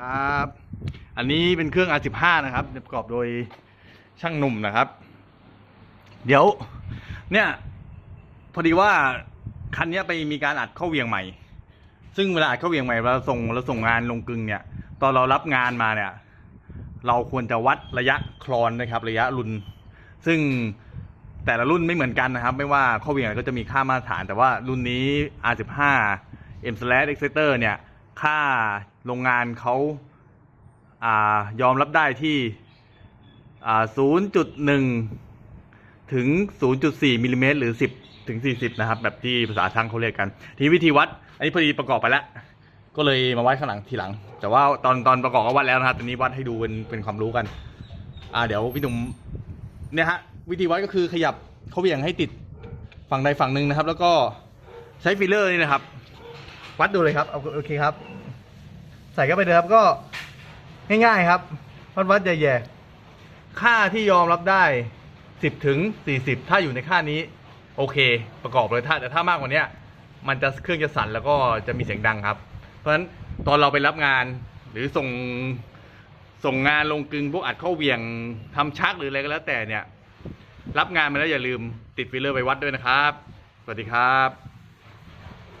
ครับ อันนี้เป็นเครื่อง R15 นะครับประกอบโดยช่างหนุ่มนะครับ เดี๋ยว เนี่ย พอดีว่าคันนี้ไปมีการอัดเข้าเวียงใหม่ ซึ่งเวลาอัดเข้าเวียงใหม่เราส่งเราส่งงานลงกึงเนี่ย ตอนเรารับงานมาเนี่ย เราควรจะวัดระยะคลอนนะครับ ระยะรุน ซึ่งแต่ละรุ่นไม่เหมือนกันนะครับ ไม่ว่าข้อเวียงก็จะมีค่ามาตรฐาน แต่ว่ารุ่นนี้ R15 M slash Exciter เนี่ย ค่าโรงงานเขาอ่ายอมรับได้ที่อ่า0.1 ถึง 0.4มิลลิเมตรหรือ 10 ถึง 40 นะครับ แบบที่ภาษาช่างเขาเรียกกัน ทีวิธีวัด อันนี้พอดีประกอบไปแล้ว ก็เลยมาวัดข้างหลังทีหลัง แต่ว่าตอนตอนประกอบก็วัดแล้วนะครับตอนนี้วัดให้ดูเป็นเป็นความรู้กัน อ่าเดี๋ยวพี่หนุ่มเนี่ยฮะวิธีวัดก็คือขยับเขาเบี่ยงให้ติดฝั่งใดฝั่งหนึ่งนะครับ แล้วก็ใช้ฟิลเลอร์นี่นะครับ วัดดูเลยครับเอาโอเคครับ ใส่เข้าไปเลยครับก็ง่ายๆครับ วัดวัดแย่ๆค่าที่ยอมรับได้สิบถึงสี่สิบถ้าอยู่ในค่านี้ โอเค ประกอบเลยถ้าแต่ถ้ามากกว่านี้มันจะเครื่องจะสั่นแล้วก็จะมีเสียงดังครับ เพราะฉะนั้นตอนเราไปรับงานหรือส่งส่งงานลงกึงพวกอัดเข้าเวียงทำชักหรืออะไรก็แล้วแต่เนี่ย รับงานมาแล้วอย่าลืมติดฟิลเลอร์ไปวัดด้วยนะครับ สวัสดีครับ